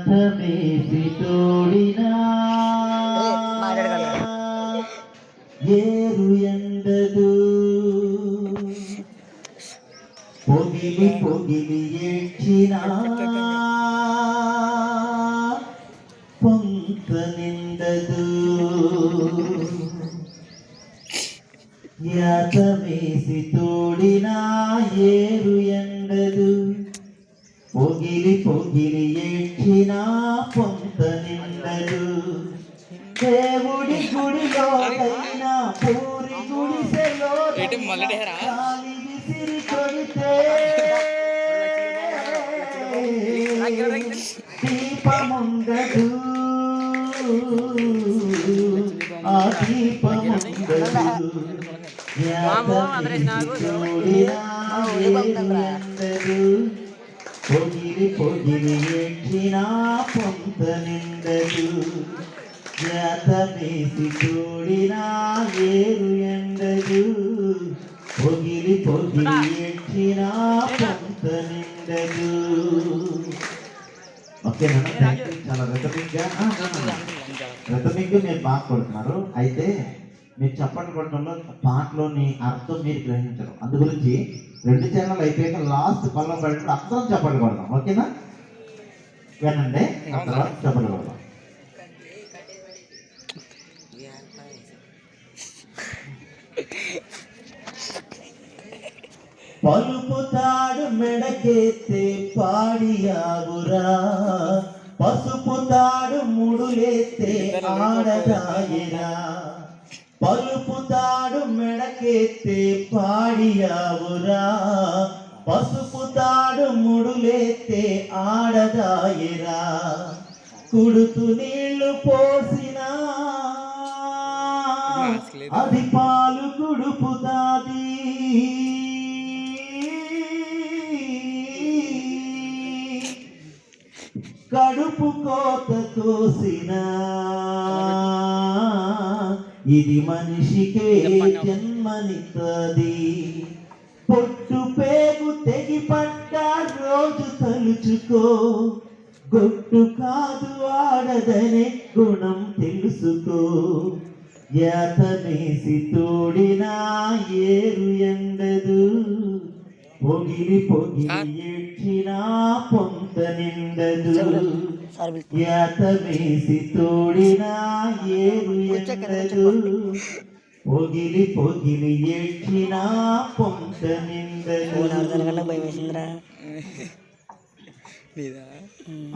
యాతమేసి తోడినా ఏరు ఎండదు పొగిలి పొగిలి ఏడ్చినా పొంత నిండదు యాతమేసి తోడినా ఏరు ఎండదు పొగిలి పొగిలి ఏడ్చిన పొంత నిండదు దేవుడి గుడిలో అయినా పూరి గుడిసెలో? గాలి విసిరి కొడితే దీపముండదు ఆ దీపముండదు మామూ పొగిలి పొగిలి ఏడ్చిన పొంత నిండదు జాతమేసి చూడిన ఏరు ఎండదు పొగిలి పొగిలి ఏడ్చిన పొంత నిండదు ఓకేనా థ్యాంక్ యూ చాలా రిథమిక్గా రిథమిక్గా మీరు బాగా కొడుతున్నారు. అయితే మీరు చప్పట్లు కొట్టడంలో పాటలోని అర్థం మీరు గ్రహించరు. అందు గురించి రెండు ఛానల్ అయిపోయాక లాస్ట్ పళ్ళం పడినప్పుడు అందరం చప్పట్లు కొడదాం ఓకేనా? వినండి. తర్వాత చప్పట్లు కొడదాం పలుపుతాడు మెడకెత్తే పాడియాగురా. పసుపు తాడు ముడులెత్తే ఆడదాయరా పలుపు తాడు మెడకెత్తే పాడియావురా. పసుపు తాడు ముడులెత్తే ఆడదాయరా. కుడుతు నీళ్ళు పోసినా అది పాలు కుడుపుతాది. కడుపు కోత కోసిన ఇది మనిషికే జన్మనితది పొట్టు పేగు తెగి పట్ట రోజు తలుచుకో. గొట్టు కాదు ఆడదనే గుణం తెలుసుకో. యాతనేసి తోడినా ఏరు ఎండదు. పొగిలి పొగిలి ఏడ్చినా పొంత నిండదు. యాతమేసి తోడినా ఏరు ఎండదు పొగిలి పొగిలి ఏడ్చినా పొంత నిండదు భయం వేసిందిరా.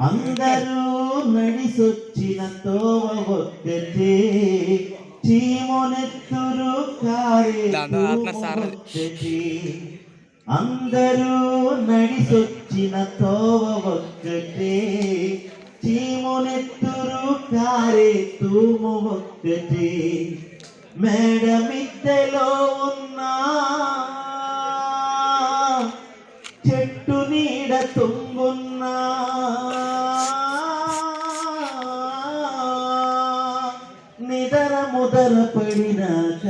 అందరూ నడిసొచ్చిన తోవ ఒక్కటే చీమునెత్తురు కారే. అందరూ నడిసొచ్చిన తోవ ఒక్కటే చీమునెత్తురు కారే తూము ఒక్కటే మేడ మిద్దెలో ఉన్నా చెట్టు నీడ తుంగున్నా నిదర ముదర పడినాక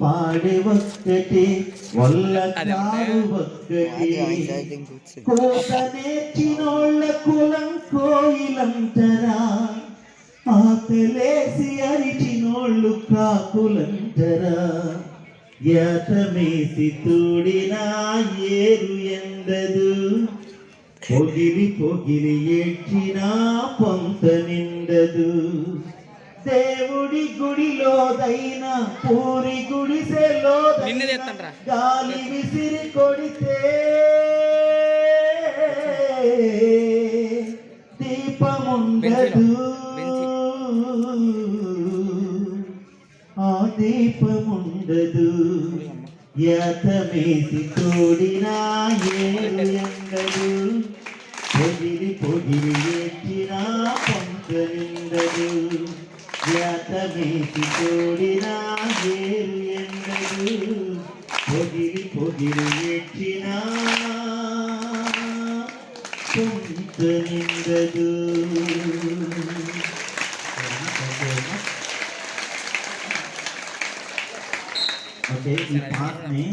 పాడి ఒక్కటి వల్ల కులం కోయిలంటరా ఆకలేసి అరిచినోళ్ళు కాకులంటరా యాతమేసి తోడినా ఏరు ఎందదు పొగిలి పొగిలి ఏడ్చినా పొంత నిండదు. దేవుడి గుడిలోదైన పూరి గుడిసెలో. గాలి విసిరి కొడితే దీపముండదు. ఆ దీపముండదు. యాతమేసి తోడినా ఏరు తోడినా ఏరు ఎండదు పొగిలి పొగిలి ఏడ్చినా పొంత నిండదు ఓకే ఈ పాటని